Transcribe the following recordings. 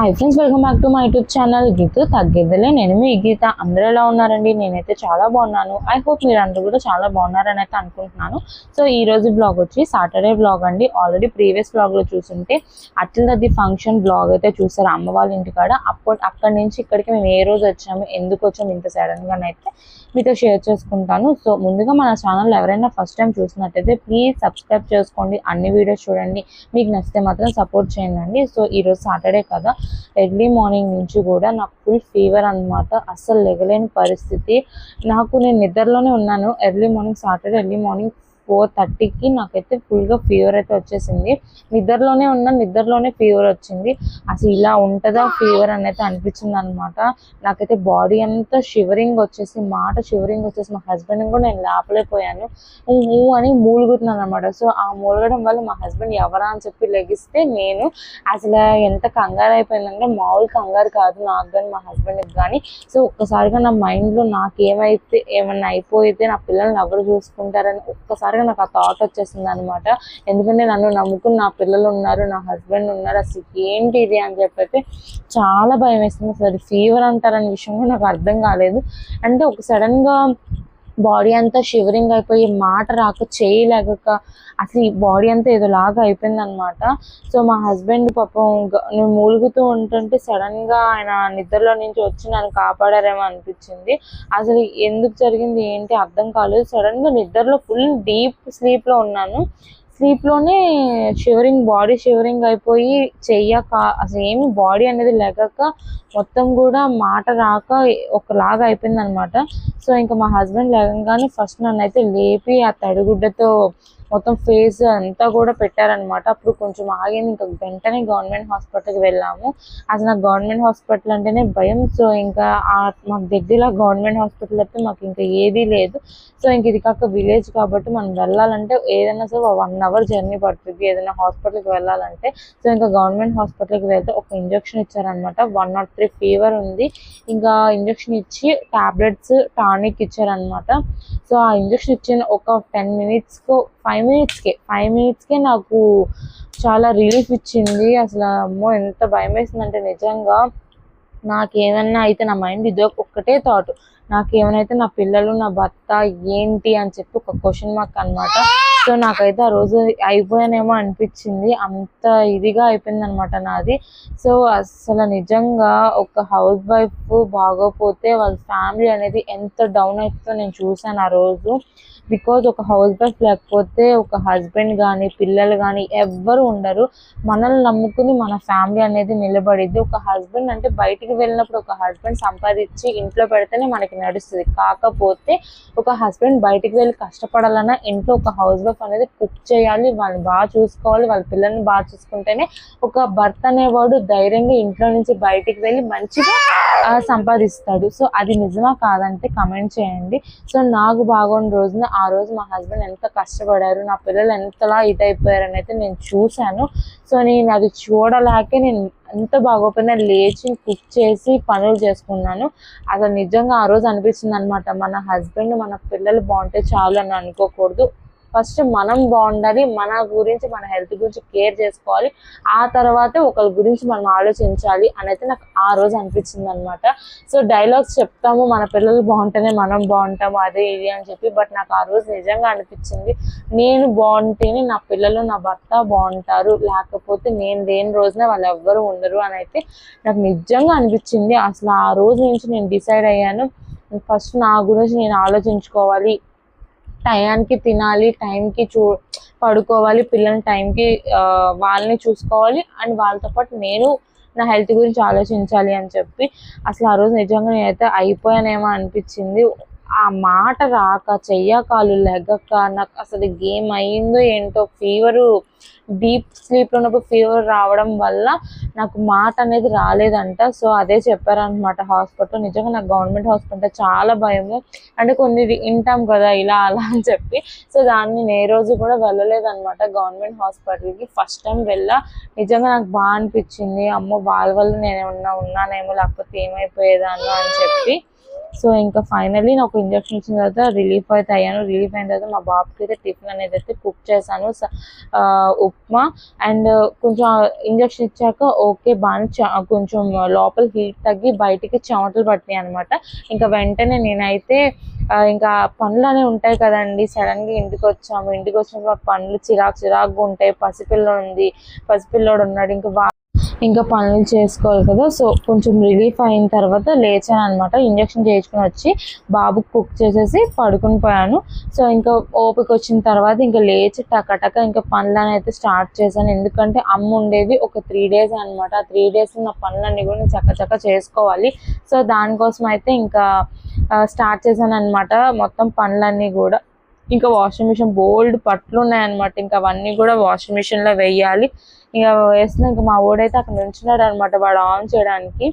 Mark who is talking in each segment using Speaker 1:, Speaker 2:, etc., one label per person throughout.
Speaker 1: Hi friends welcome back to my YouTube channel Geetha తగ్గేదిలే. నేను మీ గీత. అందరూ ఎలా ఉన్నారండి? నేనైతే చాలా బాగున్నాను. ఐ హోప్ మీరు అందరూ కూడా చాలా బాగున్నారని అయితే అనుకుంటున్నాను. సో ఈ రోజు బ్లాగ్ వచ్చి సాటర్డే బ్లాగ్ అండి. ఆల్రెడీ ప్రీవియస్ బ్లాగ్లో చూస్తుంటే అట్ల దద్ది ఫంక్షన్ బ్లాగ్ అయితే చూసారు అమ్మ వాళ్ళ ఇంటికాడ అప్పుడు అక్కడి నుంచి ఇక్కడికి మేము ఏ రోజు వచ్చాము ఎందుకు వచ్చాము ఇంత సడన్గా అయితే మీతో షేర్ చేసుకుంటాను. సో ముందుగా మన ఛానల్ ఎవరైనా ఫస్ట్ టైం చూసినట్టయితే ప్లీజ్ సబ్స్క్రైబ్ చేసుకోండి. అన్ని వీడియోస్ చూడండి. మీకు నచ్చితే మాత్రం సపోర్ట్ చేయండి సో ఈరోజు సాటర్డే కదా. ఎర్లీ మార్నింగ్ నుంచి కూడా నాకు ఫుల్ ఫీవర్ అన్నమాట. అస్సలు లెగలేని పరిస్థితి. నాకు నేను నిద్రలోనే ఉన్నాను. Early morning Saturday early morning four థర్టీకి నాకైతే ఫుల్గా ఫీవర్ అయితే వచ్చేసింది. నిద్రలోనే ఉన్న నిద్రలోనే ఫీవర్ వచ్చింది. అసలు ఇలా ఉంటుందా ఫీవర్ అనేది అనిపించింది అనమాట నాకైతే బాడీ అంతా షివరింగ్ వచ్చేసి మాట షివరింగ్ వచ్చేసి మా హస్బెండ్ కూడా నేను లేపలేకపోయాను. ఊ అని మూలుగుతున్నాను అనమాట సో ఆ మూలగడం వల్ల మా హస్బెండ్ ఎవరా అని చెప్పి లెగిస్తే నేను అసలు ఎంత కంగారు అయిపోయిందంటే మామూలు కంగారు కాదు నాకు కానీ మా హస్బెండ్కి కానీ సో ఒక్కసారిగా నా మైండ్లో నాకు ఏమైతే ఏమన్నా అయిపోయితే నా పిల్లల్ని ఎవరు చూసుకుంటారని ఒక్కసారిగా నాకు ఆ థాట్ వచ్చేసింది అనమాట ఎందుకంటే నన్ను నమ్ముకుని నా పిల్లలు ఉన్నారు నా హస్బెండ్ ఉన్నారు అసలు ఏంటి ఇది అని చెప్పైతే చాలా భయం వేస్తుంది అసలు ఫీవర్ అంటారనే విషయం కూడా నాకు అర్థం కాలేదు. అంటే ఒక సడన్గా బాడీ అంతా షివరింగ్ అయిపోయి మాట రాక చేయలేక అసలు ఈ బాడీ అంతా ఏదోలాగా అయిపోయింది అనమాట సో మా హస్బెండ్ పాపం నేను మూలుగుతూ ఉంటుంటే సడన్గా ఆయన నిద్రలో నుంచి వచ్చి నన్ను కాపాడారేమో అనిపించింది. అసలు ఎందుకు జరిగింది ఏంటి అర్థం కాలేదు. సడన్గా నిద్రలో ఫుల్ డీప్ స్లీప్లో ఉన్నాను. స్లీప్లోనే షివరింగ్ బాడీ షివరింగ్ అయిపోయి చెయ్యక అసలు ఏమి బాడీ అనేది లేక మొత్తం కూడా మాట రాక ఒకలాగా అయిపోయింది అనమాట సో ఇంకా మా హస్బెండ్ లెగంగానే ఫస్ట్ నన్ను అయితే లేపి ఆ తడిగుడ్డతో మొత్తం ఫేస్ అంతా కూడా పెట్టారనమాట అప్పుడు కొంచెం ఆగింది. ఇంకా వెంటనే గవర్నమెంట్ హాస్పిటల్కి వెళ్ళాము. అసలు నాకు గవర్నమెంట్ హాస్పిటల్ అంటేనే భయం. సో ఇంకా మాకు దగ్గర గవర్నమెంట్ హాస్పిటల్ అయితే మాకు ఇంకా ఏదీ లేదు. సో ఇంక ఇది కాక విలేజ్ కాబట్టి మనం వెళ్ళాలంటే ఏదైనా సరే వన్ అవర్ జర్నీ పడుతుంది. ఏదైనా హాస్పిటల్కి వెళ్ళాలంటే. సో ఇంకా గవర్నమెంట్ హాస్పిటల్కి వెళ్తే ఒక ఇంజెక్షన్ ఇచ్చారనమాట వన్ నాట్ త్రీ ఫీవర్ ఉంది. ఇంకా ఇంజక్షన్ ఇచ్చి టాబ్లెట్స్ టానిక్ ఇచ్చారనమాట సో ఆ ఇంజెక్షన్ ఇచ్చిన ఒక టెన్ మినిట్స్కు ఫైవ్ ఫైవ్ మినిట్స్కే ఫైవ్ మినిట్స్కే నాకు చాలా రిలీఫ్ ఇచ్చింది. అసలు అమ్మో ఎంత భయం వేసిందంటే నిజంగా నాకేమన్నా అయితే నా మైండ్ ఇదో ఒక్కటే థాట్ నాకు ఏమైనా నా పిల్లలు నా భర్త ఏంటి అని చెప్పి ఒక క్వశ్చన్ మార్క్ అన్నమాట. సో నాకైతే ఆ రోజు అయిపోయానేమో అనిపించింది. అంత ఇదిగా అయిపోయింది అనమాట నాది. సో అసలు నిజంగా ఒక హౌస్ వైఫ్ బాగోపోతే వాళ్ళ ఫ్యామిలీ అనేది ఎంత డౌన్ అవుతుందో నేను చూసాను ఆ రోజు. బికాజ్ ఒక హౌస్ వైఫ్ లేకపోతే ఒక హస్బెండ్ కానీ పిల్లలు కానీ ఎవ్వరు ఉండరు. మనల్ని నమ్ముకుని మన ఫ్యామిలీ అనేది నిలబడిద్ది. ఒక హస్బెండ్ అంటే బయటికి వెళ్ళినప్పుడు ఒక హస్బెండ్ సంపాదించి ఇంట్లో పెడితేనే మనకి నడుస్తుంది. కాకపోతే ఒక హస్బెండ్ బయటికి వెళ్ళి కష్టపడాలన్నా ఇంట్లో ఒక హౌస్ వైఫ్ అనేది కుక్ చేయాలి. వాళ్ళని బాగా చూసుకోవాలి. వాళ్ళ పిల్లల్ని బాగా చూసుకుంటేనే ఒక భర్త అనేవాడు ధైర్యంగా ఇంట్లో నుంచి బయటికి వెళ్ళి మంచిగా సంపాదిస్తాడు. సో అది నిజమా కాదంటే కమెంట్ చేయండి. సో నాకు బాగున్న రోజున ఆ రోజు మా హస్బెండ్ ఎంత కష్టపడారు నా పిల్లలు ఎంతలా ఇదైపోయారు అని అయితే నేను చూశాను. సో నేను అది చూడలేకే నేను ఎంత బాగోపోయినా లేచి కుక్ చేసి పనులు చేసుకున్నాను. అసలు నిజంగా ఆ రోజు అనిపించింది అనమాట మన హస్బెండ్ మన పిల్లలు బాగుంటే చాలు అని అనుకోకూడదు. ఫస్ట్ మనం బాగుండాలి మన గురించి మన హెల్త్ గురించి కేర్ చేసుకోవాలి. ఆ తర్వాత ఒకరి గురించి మనం ఆలోచించాలి అని అయితే నాకు ఆ రోజు అనిపించింది అనమాట సో డైలాగ్స్ చెప్తాము మన పిల్లలు బాగుంటేనే మనం బాగుంటాము అదే ఇది అని చెప్పి బట్ నాకు ఆ రోజు నిజంగా అనిపించింది నేను బాగుంటేనే నా పిల్లలు నా భర్త బాగుంటారు లేకపోతే నేను లేని రోజున వాళ్ళు ఎవ్వరు ఉండరు అని అయితే నాకు నిజంగా అనిపించింది. అసలు ఆ రోజు నుంచి నేను డిసైడ్ అయ్యాను ఫస్ట్ నా గురించి నేను ఆలోచించుకోవాలి టయానికి తినాలి టైంకి చూ పడుకోవాలి పిల్లల్ని టైంకి వాళ్ళని చూసుకోవాలి. అండ్ వాళ్ళతో పాటు నేను నా హెల్త్ గురించి ఆలోచించాలి అని చెప్పి అసలు ఆ రోజు నిజంగా నేనైతే అయిపోయానేమో అనిపించింది. ఆ మాట రాక చెయ్యకాలు లెగ్గక నాకు అసలు గేమ్ అయిందో ఏంటో ఫీవరు డీప్ స్లీప్లో ఉన్నప్పుడు ఫీవర్ రావడం వల్ల నాకు మాట అనేది రాలేదంట. సో అదే చెప్పారనమాట హాస్పిటల్ నిజంగా నాకు గవర్నమెంట్ హాస్పిటల్ చాలా భయము. అంటే కొన్ని వింటాం కదా ఇలా అలా అని చెప్పి. సో దాన్ని నేను ఏ రోజు కూడా వెళ్ళలేదనమాట గవర్నమెంట్ హాస్పిటల్కి. ఫస్ట్ టైం వెళ్ళా. నిజంగా నాకు బాగా అనిపించింది. అమ్మో వాళ్ళ వల్ల నేను ఏమన్నా ఉన్నానేమో లేకపోతే ఏమైపోయేదాన్నో అని చెప్పి. సో ఇంకా ఫైనల్లీ నాకు ఇంజక్షన్ ఇచ్చిన తర్వాత రిలీఫ్ అయితే అయ్యాను రిలీఫ్ అయిన తర్వాత మా బాబుకి అయితే టిఫిన్ అనేది అయితే కుక్ చేశాను. స- ఉప్మా అండ్ కొంచెం ఇంజక్షన్ ఇచ్చాక ఓకే బాగా చ- కొంచెం లోపల హీట్ తగ్గి బయటికి చెమటలు పట్టినాయి అనమాట ఇంకా వెంటనే నేనైతే ఇంకా పనులు అనేవి ఉంటాయి కదండి. సడన్గా ఇంటికి వచ్చాము. ఇంటికి వచ్చినప్పుడు పనులు చిరాకు చిరాకుగా ఉంటాయి. పసిపిల్లోడు ఉంది. పసిపిల్లోడు ఉన్నాడు. ఇంకా ఇంకా పనులు చేసుకోవాలి కదా. సో కొంచెం రిలీఫ్ అయిన తర్వాత లేచాను అనమాట ఇంజక్షన్ చేయించుకుని వచ్చి బాబుకు కుక్ చేసేసి పడుకుని పోయాను. సో ఇంకా ఓపిక వచ్చిన తర్వాత ఇంకా లేచి టకటక ఇంకా పనులను అయితే స్టార్ట్ చేశాను. ఎందుకంటే అమ్మ ఉండేది ఒక త్రీ డేస్ అనమాట ఆ త్రీ డేస్ నా పనులన్నీ కూడా చక్కచక్క చేసుకోవాలి. సో దానికోసం అయితే ఇంకా స్టార్ట్ చేశాను అనమాట మొత్తం పనులన్నీ కూడా. ఇంకా వాషింగ్ మిషన్ బోల్డ్ పట్లు ఉన్నాయన్నమాట. ఇంకా అవన్నీ కూడా వాషింగ్ మిషన్లో వేయాలి. ఇంకా వేసిన ఇంకా మా ఓడైతే అక్కడ నుంచున్నాడు అనమాట వాడు ఆన్ చేయడానికి.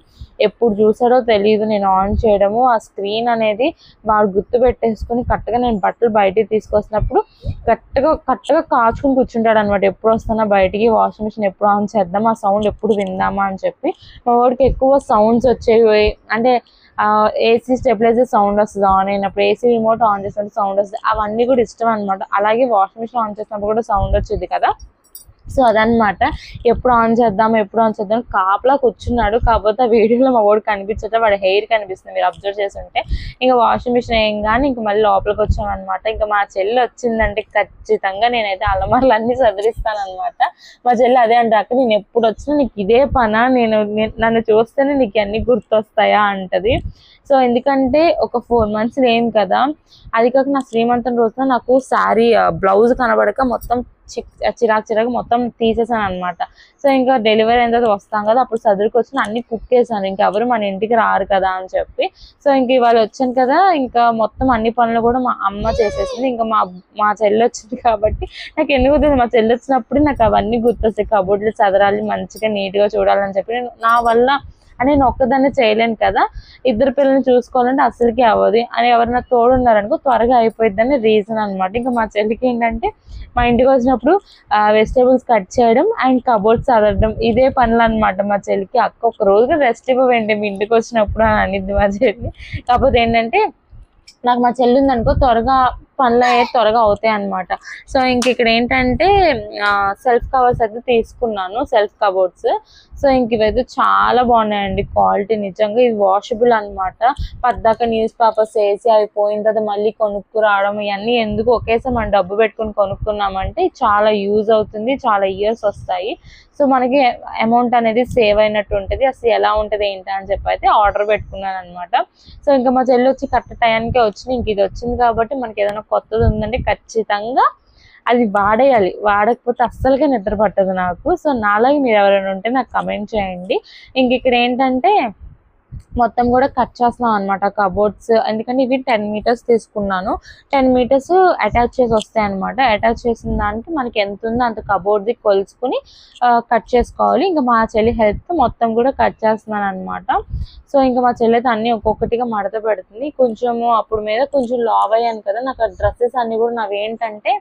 Speaker 1: ఎప్పుడు చూసాడో తెలియదు నేను ఆన్ చేయడము. ఆ స్క్రీన్ అనేది వాడు గుర్తు పెట్టేసుకుని కరెక్ట్గా నేను బట్టలు బయటికి తీసుకొస్తున్నప్పుడు కరెక్ట్గా కరెక్ట్గా కాచుకుని కూర్చుంటాడు అనమాట ఎప్పుడు వస్తున్నా బయటికి వాషింగ్ మిషన్ ఎప్పుడు ఆన్ చేద్దాం ఆ సౌండ్ ఎప్పుడు విందామా అని చెప్పి. మా వాడికి ఎక్కువ సౌండ్స్ వచ్చేవి. అంటే ఏసీ స్టెబిలైజర్ సౌండ్ వస్తుంది ఆన్ అయినప్పుడు ఏసీ రిమోట్ ఆన్ చేసినప్పుడు సౌండ్ వస్తుంది. అవన్నీ కూడా ఇష్టం అనమాట అలాగే వాషింగ్ మిషన్ ఆన్ చేసినప్పుడు కూడా సౌండ్ వచ్చేది కదా? సో అదనమాట ఎప్పుడు ఆన్ చేద్దాం ఎప్పుడు ఆన్ చేద్దాం కాపలా కూర్చున్నాడు. కాకపోతే ఆ వీడియోలో మా వాడు కనిపించట వాడి హెయిర్ కనిపిస్తుంది. మీరు అబ్జర్వ్ చేసి ఉంటే. ఇంకా వాషింగ్ మిషన్ ఏం కానీ ఇంకా మళ్ళీ లోపలికి వచ్చాం అనమాట ఇంకా మా చెల్లి వచ్చిందంటే ఖచ్చితంగా నేనైతే అలమార్లు అన్ని సదిరిస్తాను అనమాట మా చెల్లి అదే అంటే అక్క నేను ఎప్పుడు వచ్చినా నీకు ఇదే పనా? నేను నేను- నన్ను చూస్తేనే నీకు అన్ని గుర్తొస్తాయా? అంటది. సో ఎందుకంటే ఒక ఫోర్ మంత్స్ ఏం కదా అది కాక నా శ్రీమంతం రోజున నాకు శారీ బ్లౌజ్ కనబడక మొత్తం చిక్ చిరాకు చిరాకు మొత్తం తీసేసాను అనమాట సో ఇంకా డెలివరీ అయిన తర్వాత వస్తాం కదా అప్పుడు సదురుకు వచ్చిన అన్ని కుక్కేసాను ఇంకెవరు మన ఇంటికి రారు కదా అని చెప్పి. సో ఇంక ఇవాళ వచ్చాను కదా ఇంకా మొత్తం అన్ని పనులు కూడా మా అమ్మ చేసేసింది. ఇంకా మా మా చెల్లి వచ్చింది కాబట్టి నాకు ఎందుకు గుర్తుంది మా చెల్లి వచ్చినప్పుడు నాకు అవన్నీ గుర్తొస్తాయి. కబోర్డ్లు చదరాలి మంచిగా నీట్గా చూడాలని చెప్పి. నేను నా వల్ల అని నేను ఒక్కదాన్ని చేయలేను కదా. ఇద్దరు పిల్లల్ని చూసుకోవాలంటే అసలుకి అవ్వదు. అని ఎవరైనా తోడు ఉన్నారనుకో త్వరగా అయిపోయిద్దని రీజన్ అనమాట ఇంకా మా చెల్లికి ఏంటంటే మా ఇంటికి వచ్చినప్పుడు వెజిటేబుల్స్ కట్ చేయడం అండ్ కబోర్డ్స్ చదవడం ఇదే పనులు అనమాట మా చెల్లికి. అక్క ఒక రోజుగా రెస్ట్ ఇవ్వండి మీ ఇంటికి వచ్చినప్పుడు అని అనిద్ది మా చెల్లి. కాకపోతే ఏంటంటే నాకు మా చెల్లి ఉందనుకో త్వరగా పనులు అయ్యే త్వరగా అవుతాయి అనమాట సో ఇంక ఇక్కడ ఏంటంటే సెల్ఫ్ కవర్స్ అయితే తీసుకున్నాను సెల్ఫ్ కబోర్డ్స్ సో ఇంక ఇవైతే చాలా బాగున్నాయండి క్వాలిటీ. నిజంగా ఇది వాషబుల్ అన్నమాట. పద్దాక న్యూస్ పేపర్స్ వేసి అవి పోయిన తర్వాత మళ్ళీ కొనుక్కు రావడం ఇవన్నీ ఎందుకు ఒకేసారి మనం డబ్బు పెట్టుకుని కొనుక్కున్నామంటే చాలా యూజ్ అవుతుంది చాలా ఇయర్స్ వస్తాయి. సో మనకి అమౌంట్ అనేది సేవ్ అయినట్టు ఉంటుంది. అసలు ఎలా ఉంటుంది ఏంటి అని చెప్పి అయితే ఆర్డర్ పెట్టుకున్నాను అనమాట సో ఇంకా మా చెల్లి వచ్చి కరెక్ట్ టైంకే వచ్చింది. ఇంక ఇది వచ్చింది కాబట్టి మనకి ఏదైనా కొత్తది ఉందంటే ఖచ్చితంగా అది వాడేయాలి. వాడకపోతే అస్సలుగా నిద్ర పట్టదు నాకు. సో నాలాగే మీరు ఎవరైనా ఉంటే నాకు కమెంట్ చేయండి. ఇంక ఇక్కడ ఏంటంటే మొత్తం కూడా కట్ చేస్తున్నాం అనమాట కబోర్డ్స్ ఎందుకంటే ఇవి టెన్ మీటర్స్ తీసుకున్నాను. టెన్ మీటర్స్ అటాచ్ చేసి వస్తాయి అనమాట అటాచ్ చేసిన దానికి మనకి ఎంత ఉందో అంత కబోర్డ్ది కొలుచుకుని కట్ చేసుకోవాలి. ఇంకా మా చెల్లి హెల్ప్ మొత్తం కూడా కట్ చేస్తున్నాను అనమాట సో ఇంకా మా చెల్లి అయితే అన్ని ఒక్కొక్కటిగా మడత పెడుతుంది. కొంచెము అప్పుడు మీద కొంచెం లావ్ అయ్యాను కదా నాకు ఆ డ్రెస్సెస్ అన్నీ కూడా నావి ఏంటంటే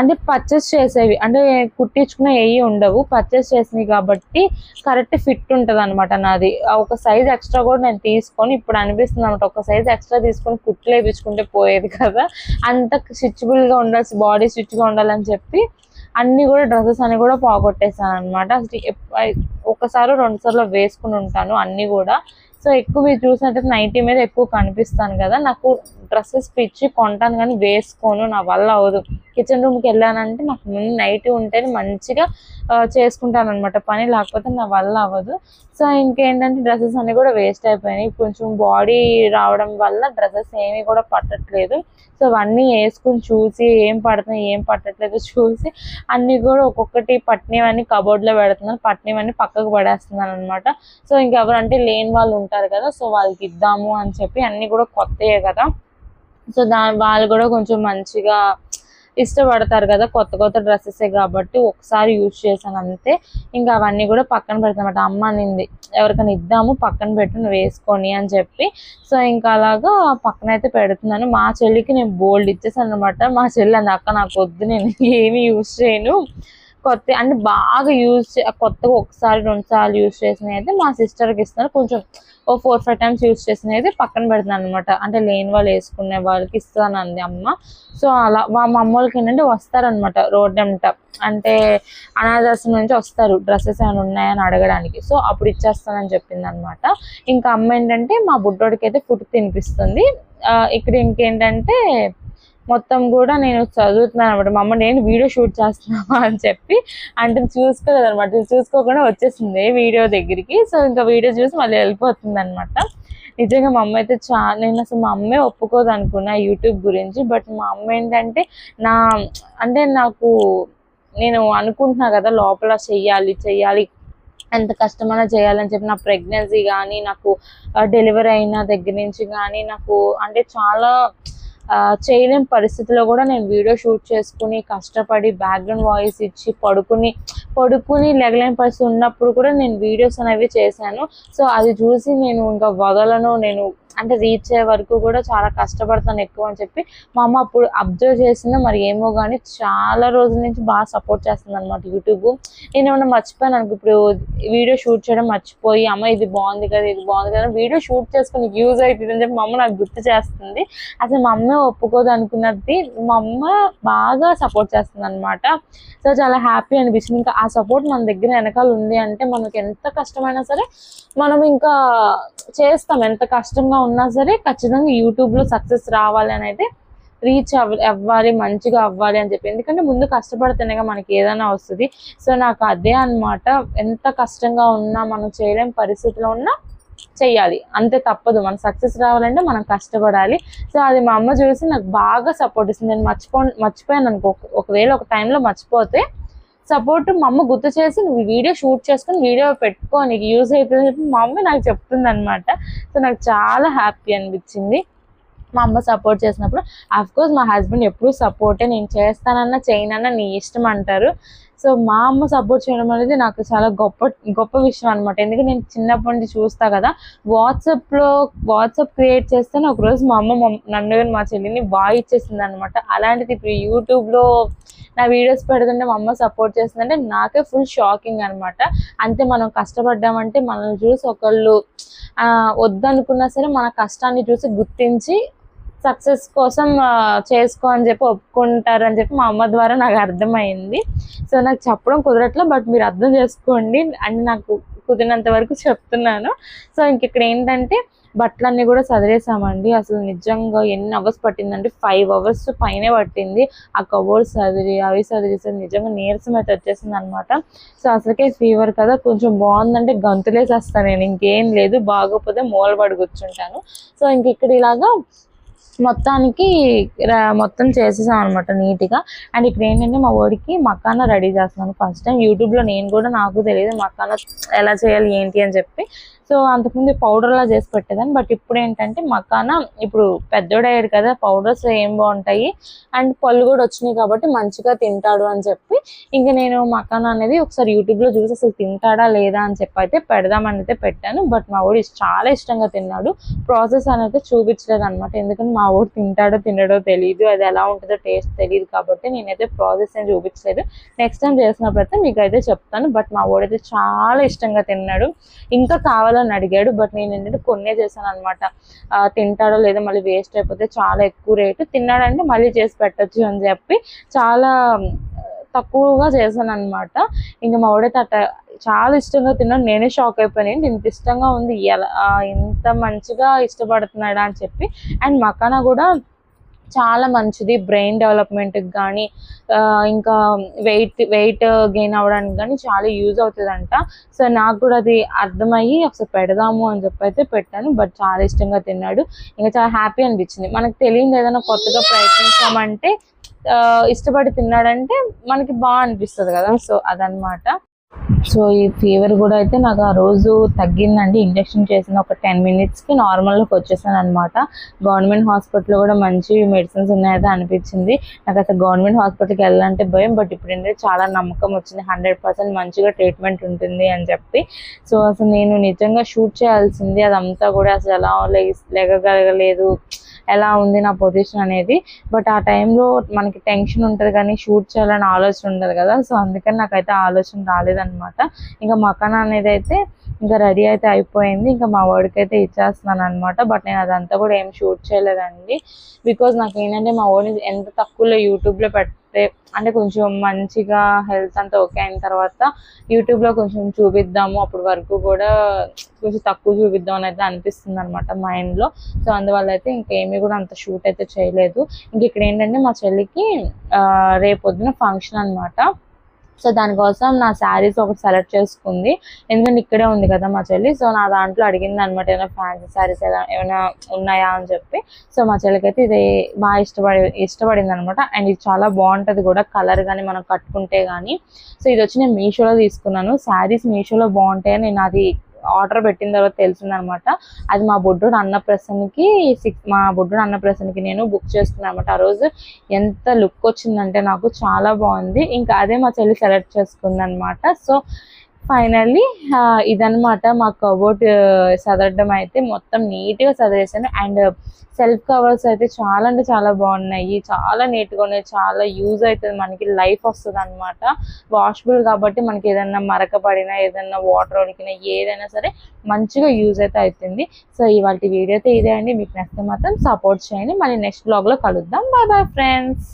Speaker 1: అంటే పర్చేస్ చేసేవి. అంటే కుట్టించుకున్న ఏవి ఉండవు. పర్చేస్ చేసినవి కాబట్టి కరెక్ట్ ఫిట్ ఉంటుంది అనమాట నాది ఒక సైజ్ ఎక్స్ట్రా కూడా నేను తీసుకొని ఇప్పుడు అనిపిస్తుంది అనమాట ఒక సైజ్ ఎక్స్ట్రా తీసుకొని కుట్లు వేయించుకుంటే పోయేది కదా. అంత స్విచ్బుల్గా ఉండాల్సి బాడీ స్విచ్గా ఉండాలని చెప్పి అన్ని కూడా డ్రెస్సెస్ అన్ని కూడా పోగొట్టేసాను అనమాట ఒకసారి రెండు సార్లు వేసుకుని ఉంటాను అన్ని కూడా. సో ఎక్కువ మీరు చూసినట్టయితే నైటీ మీద ఎక్కువ కనిపిస్తాను కదా. నాకు డ్రెస్సెస్ పిచ్చి కొంటాను కానీ వేసుకోను నా వల్ల అవ్వదు. కిచెన్ రూమ్కి వెళ్ళానంటే నాకు ముందు నైట్ ఉంటేనే మంచిగా చేసుకుంటాను అనమాట పని లేకపోతే నా వల్ల అవ్వదు. సో ఇంకేంటంటే డ్రెస్సెస్ అన్నీ కూడా వేస్ట్ అయిపోయినాయి. కొంచెం బాడీ రావడం వల్ల డ్రెస్సెస్ ఏమీ కూడా పట్టట్లేదు. సో అవన్నీ వేసుకుని చూసి ఏం పడుతున్నాయి ఏం పట్టట్లేదు చూసి అన్నీ కూడా ఒక్కొక్కటి పట్టినవన్నీ కబోర్డ్లో పెడుతున్నాను పట్టినవన్నీ పక్కకు పడేస్తున్నాను అనమాట సో ఇంకెవరంటే లేని వాళ్ళు ఉంటారు కదా సో వాళ్ళకి ఇద్దాము అని చెప్పి అన్నీ కూడా కొత్తయే కదా. సో దా వాళ్ళు కూడా కొంచెం మంచిగా ఇష్టపడతారు కదా కొత్త కొత్త డ్రెస్సెస్ కాబట్టి ఒకసారి యూజ్ చేశాను అంతే. ఇంకా అవన్నీ కూడా పక్కన పెడతామట అమ్మ అనింది ఎవరికైనా ఇద్దాము పక్కన పెట్టు నువ్వు వేసుకొని అని చెప్పి. సో ఇంకా అలాగా పక్కన అయితే పెడుతున్నాను. మా చెల్లికి నేను బోల్డ్ ఇచ్చేసాను అనమాట మా చెల్లి అంది అక్క నాకు వద్దు నేను ఏమి యూజ్ చేయను. కొత్త అంటే బాగా యూజ్ కొత్తగా ఒకసారి రెండు సార్లు యూజ్ చేసినవి అయితే మా సిస్టర్కి ఇస్తున్నారు. కొంచెం ఓ ఫోర్ ఫైవ్ టైమ్స్ యూజ్ చేసినవి అయితే పక్కన పెడుతున్నాను అనమాట అంటే లేని వాళ్ళు వేసుకునే వాళ్ళకి ఇస్తాను అంది అమ్మ. సో అలా మా అమ్మ వాళ్ళకి ఏంటంటే వస్తారనమాట రోడ్ వెంట అంటే అనాథాశ్రమం నుంచి వస్తారు. డ్రెస్సెస్ ఏమైనా ఉన్నాయని అడగడానికి. సో అప్పుడు ఇచ్చేస్తానని చెప్పింది అనమాట ఇంకా అమ్మ ఏంటంటే మా బుడ్డోడికి అయితే ఫుడ్ తినిపిస్తుంది. ఇక్కడ ఇంకేంటంటే మొత్తం కూడా నేను చదువుతున్నాను అనమాట మా అమ్మ నేను వీడియో షూట్ చేస్తున్నావా? అని చెప్పి అంటే చూసుకోలేదు అనమాట చూసుకోకుండా వచ్చేసింది వీడియో దగ్గరికి. సో ఇంకా వీడియో చూసి మళ్ళీ వెళ్ళిపోతుంది అనమాట నిజంగా మా అమ్మ అయితే చా నేను అసలు మా అమ్మే ఒప్పుకోదు అనుకున్నా యూట్యూబ్ గురించి. బట్ మా అమ్మ ఏంటంటే నా అంటే నాకు నేను అనుకుంటున్నా కదా లోపల చెయ్యాలి చెయ్యాలి ఎంత కష్టమైనా చేయాలని చెప్పి నా ప్రెగ్నెన్సీ కానీ నాకు డెలివరీ అయిన దగ్గర నుంచి కానీ నాకు అంటే చాలా చేయలేని పరిస్థితిలో కూడా నేను వీడియో షూట్ చేసుకుని కష్టపడి బ్యాక్గ్రౌండ్ వాయిస్ ఇచ్చి పడుకుని పడుకుని లెగలేని పరిస్థితి ఉన్నప్పుడు కూడా నేను వీడియోస్ అనేవి చేశాను. సో అది చూసి నేను ఇంకా వదలను నేను అంటే రీచ్ అయ్యే వరకు కూడా చాలా కష్టపడతాను ఎక్కువ అని చెప్పి మా అమ్మ అప్పుడు అబ్జర్వ్ చేసిందో. మరి ఏమో కానీ చాలా రోజుల నుంచి బాగా సపోర్ట్ చేస్తుంది అనమాట యూట్యూబ్ నేను ఏమన్నా మర్చిపోయాను ఇప్పుడు వీడియో షూట్ చేయడం మర్చిపోయి అమ్మ ఇది బాగుంది కదా ఇది బాగుంది కదా వీడియో షూట్ చేసుకుని యూజ్ అవుతుంది అని చెప్పి మా అమ్మ నాకు గుర్తు చేస్తుంది. అసలు మా అమ్మ ఒప్పుకోదు అనుకున్నది. మా అమ్మ బాగా సపోర్ట్ చేస్తుంది అనమాట సో చాలా హ్యాపీ అనిపించింది. ఇంకా ఆ సపోర్ట్ మన దగ్గర వెనకాల ఉంది అంటే మనకి ఎంత కష్టమైనా సరే మనం ఇంకా చేస్తాం. ఎంత కష్టంగా ఉన్నా సరే ఖచ్చితంగా యూట్యూబ్లో సక్సెస్ రావాలి అని అయితే రీచ్ అవ్ అవ్వాలి మంచిగా అవ్వాలి అని చెప్పి. ఎందుకంటే ముందు కష్టపడితేనేగా మనకి ఏదైనా వస్తుంది. సో నాకు అదే అన్నమాట. ఎంత కష్టంగా ఉన్నా మనం చేయలేని పరిస్థితిలో ఉన్నా చెయ్యాలి. అంతే తప్పదు. మనం సక్సెస్ రావాలంటే మనం కష్టపడాలి. సో అది మా అమ్మ చూసి నాకు బాగా సపోర్ట్ ఇస్తుంది. నేను మర్చిపో మర్చిపోయాను అనుకో. ఒకవేళ ఒక టైంలో మర్చిపోతే సపోర్ట్ మా అమ్మ గుర్తు చేసి నువ్వు వీడియో షూట్ చేసుకుని వీడియో పెట్టుకో నీకు యూజ్ అవుతుంది చెప్పి మా అమ్మ నాకు చెప్తుంది అనమాట సో నాకు చాలా హ్యాపీ అనిపించింది. మా అమ్మ సపోర్ట్ చేసినప్పుడు అఫ్ కోర్స్ మా హస్బెండ్ ఎప్పుడు సపోర్టే నేను చేస్తానన్నా చేయనన్నా నీ ఇష్టం అంటారు. సో మా అమ్మ సపోర్ట్ చేయడం అనేది నాకు చాలా గొప్ప గొప్ప విషయం అనమాట ఎందుకంటే నేను చిన్నప్పటి నుంచి చూస్తా కదా వాట్సాప్లో వాట్సాప్ క్రియేట్ చేస్తేనే ఒకరోజు మా అమ్మ మా- నన్ను మా చెల్లిని బాగా ఇచ్చేసింది అనమాట అలాంటిది ఇప్పుడు యూట్యూబ్లో నా వీడియోస్ పెడుతుంటే మా అమ్మ సపోర్ట్ చేస్తుందంటే నాకే ఫుల్ షాకింగ్ అనమాట అంతే మనం కష్టపడ్డామంటే మనల్ని చూసి ఒకళ్ళు వద్దనుకున్నా సరే మన కష్టాన్ని చూసి గుర్తించి సక్సెస్ కోసం చేసుకో అని చెప్పి ఒప్పుకుంటారు అని చెప్పి మా అమ్మ ద్వారా నాకు అర్థమైంది. సో నాకు చెప్పడం కుదరట్లే బట్ మీరు అర్థం చేసుకోండి అండ్ నాకు కుదిరినంత వరకు చెప్తున్నాను. సో ఇంక ఇక్కడ ఏంటంటే బట్టలన్నీ కూడా చదివేసామండి అసలు నిజంగా ఎన్ని అవర్స్ పట్టిందంటే ఫైవ్ అవర్స్ పైనే పట్టింది. ఆ కబోర్డ్స్ చదివి అవి చదివేసి నిజంగా నీరసం అయితే వచ్చేసింది అనమాట సో అసలుకే ఫీవర్ కదా కొంచెం బాగుందంటే గంతులేసేస్తాను నేను ఇంకేం లేదు బాగోకపోతే మూలపడి కూర్చుంటాను. సో ఇంక ఇక్కడ ఇలాగా మొత్తానికి మొత్తం చేసేసాం అనమాట నీట్గా. అండ్ ఇక్కడ ఏంటంటే మా వాడికి మకానా రెడీ చేస్తున్నాను ఫస్ట్ టైం. యూట్యూబ్లో నేను కూడా నాకు తెలియదు మకానా ఎలా చేయాలి ఏంటి అని చెప్పి. సో అంతకుముందు పౌడర్లా చేసి పెట్టేదాన్ని. బట్ ఇప్పుడు ఏంటంటే మకాన ఇప్పుడు పెద్దోడయ్యాడు కదా పౌడర్స్ ఏం బాగుంటాయి? అండ్ పళ్ళు కూడా వచ్చినాయి కాబట్టి మంచిగా తింటాడు అని చెప్పి ఇంకా నేను మకాన అనేది ఒకసారి యూట్యూబ్లో చూసి అసలు తింటాడా లేదా అని చెప్పి అయితే పెడదామని అయితే పెట్టాను. బట్ మా ఊడి చాలా ఇష్టంగా తిన్నాడు. ప్రాసెస్ అనేది చూపించలేదు అనమాట ఎందుకంటే మా వాడు తింటాడో తినడో తెలియదు అది ఎలా ఉంటుందో టేస్ట్ తెలియదు కాబట్టి నేనైతే ప్రాసెస్ ఏం చూపించలేదు. నెక్స్ట్ టైం చేసినప్పుడు అయితే మీకు అయితే చెప్తాను. బట్ మా ఊడైతే చాలా ఇష్టంగా తిన్నాడు. ఇంకా కావాలని అడిగాడు. బట్ నేను ఏంటంటే కొన్నే చేశాను అనమాట తింటాడో లేదో మళ్ళీ వేస్ట్ అయిపోతే చాలా ఎక్కువ రేటు. తిన్నాడంటే మళ్ళీ చేసి పెట్టచ్చు అని చెప్పి చాలా తక్కువగా చేశాను అనమాట ఇంకా మా వాడైతే అట్ట చాలా ఇష్టంగా తిన్నాను నేనే షాక్ అయిపోయాను. ఇంత ఇష్టంగా ఉంది? ఎలా ఇంత మంచిగా ఇష్టపడుతున్నాడా అని చెప్పి. అండ్ మకానా కూడా చాలా మంచిది బ్రెయిన్ డెవలప్మెంట్కి కానీ ఇంకా వెయిట్ వెయిట్ గెయిన్ అవ్వడానికి కానీ చాలా యూజ్ అవుతుందంట. సో నాకు కూడా అది అర్థమయ్యి ఒకసారి పెడదాము అని చెప్పి అయితే పెట్టాను. బట్ చాలా ఇష్టంగా తిన్నాడు. ఇంకా చాలా హ్యాపీ అనిపించింది. మనకు తెలియదు ఏదైనా కొత్తగా ప్రయత్నించామంటే ఇష్టపడి తిన్నాడంటే మనకి బాగా అనిపిస్తుంది కదా. సో అదనమాట సో ఈ ఫీవర్ కూడా అయితే నాకు ఆ రోజు తగ్గిందండి. ఇంజక్షన్ చేసిన ఒక టెన్ మినిట్స్కి నార్మల్లోకి వచ్చేసాను అనమాట గవర్నమెంట్ హాస్పిటల్లో కూడా మంచి మెడిసిన్స్ ఉన్నాయని అనిపించింది. నాకు అసలు గవర్నమెంట్ హాస్పిటల్కి వెళ్ళాలంటే భయం బట్ ఇప్పుడు ఏంటంటే చాలా నమ్మకం వచ్చింది. హండ్రెడ్ పర్సెంట్ మంచిగా ట్రీట్మెంట్ ఉంటుంది అని చెప్పి. సో అసలు నేను నిజంగా షూట్ చేయాల్సింది అదంతా కూడా అసలు ఎలా లెగ- లెగగలగలేదు. ఎలా ఉంది నా పొజిషన్ అనేది. బట్ ఆ టైంలో మనకి టెన్షన్ ఉంటుంది కానీ షూట్ చేయాలని ఆలోచన ఉండదు కదా. సో అందుకని నాకైతే ఆలోచన రాలేదన్నమాట. ఇంకా మకాన్ అనేది అయితే ఇంకా రెడీ అయితే అయిపోయింది. ఇంకా మా వాడికి అయితే ఇచ్చేస్తున్నాను అనమాట బట్ నేను అదంతా కూడా ఏం షూట్ చేయలేదండి. బికాజ్ నాకు ఏంటంటే మా వాడిని ఎంత తక్కువలో యూట్యూబ్లో పెడితే అంటే కొంచెం మంచిగా హెల్త్ అంతా ఓకే అయిన తర్వాత యూట్యూబ్లో కొంచెం చూపిద్దాము. అప్పటి వరకు కూడా కొంచెం తక్కువ చూపిద్దాం అని అయితే అనిపిస్తుంది అనమాట మైండ్లో సో అందువల్ల అయితే ఇంకేమీ కూడా అంత షూట్ అయితే చేయలేదు. ఇంక ఇక్కడ ఏంటంటే మా చెల్లికి రేపొద్దున ఫంక్షన్ అనమాట సో దానికోసం నా శారీస్ ఒకటి సెలెక్ట్ చేసుకుంది. ఎందుకంటే ఇక్కడే ఉంది కదా మా చెల్లి. సో నా దాంట్లో అడిగింది అనమాట ఏమైనా ఫ్యాన్సీ శారీస్ ఏమైనా ఉన్నాయా? అని చెప్పి. సో మా చెల్లికి అయితే ఇది బాగా ఇష్టపడి ఇష్టపడింది అనమాట అండ్ ఇది చాలా బాగుంటుంది కూడా కలర్ కానీ మనం కట్టుకుంటే కానీ సో ఇది వచ్చి నేను మీషోలో తీసుకున్నాను. శారీస్ మీషోలో బాగుంటాయని నేను అది ఆర్డర్ పెట్టిన తర్వాత తెలిసిందనమాట. అది మా బొడ్డుడు అన్నప్రసన్నకి సిక్స్ మా బొడ్డుడు అన్నప్రసన్నకి నేను బుక్ చేసుకున్నాను అనమాట ఆ రోజు. ఎంత లుక్ వచ్చిందంటే నాకు చాలా బాగుంది. ఇంకా అదే మా చెల్లి సెలెక్ట్ చేసుకుంది అనమాట సో ఫైనల్లీ ఇదనమాట మా కబోర్డ్ చదవడం అయితే మొత్తం నీట్గా చదివేసాను అండ్ సెల్ఫ్ కవర్స్ అయితే చాలా అంటే చాలా బాగున్నాయి. చాలా నీట్గా ఉన్నాయి. చాలా యూజ్ అవుతుంది. మనకి లైఫ్ వస్తుంది అనమాట వాషబుల్ కాబట్టి మనకి ఏదైనా మరక పడినా ఏదైనా వాటర్ ఉడికినా ఏదైనా సరే మంచిగా యూజ్ అయితే అవుతుంది సో ఇవాళ వీడియో అయితే ఇదే అండి. మీకు నచ్చితే మాత్రం సపోర్ట్ చేయండి. మళ్ళీ నెక్స్ట్ బ్లాగ్లో కలుద్దాం. Bye bye friends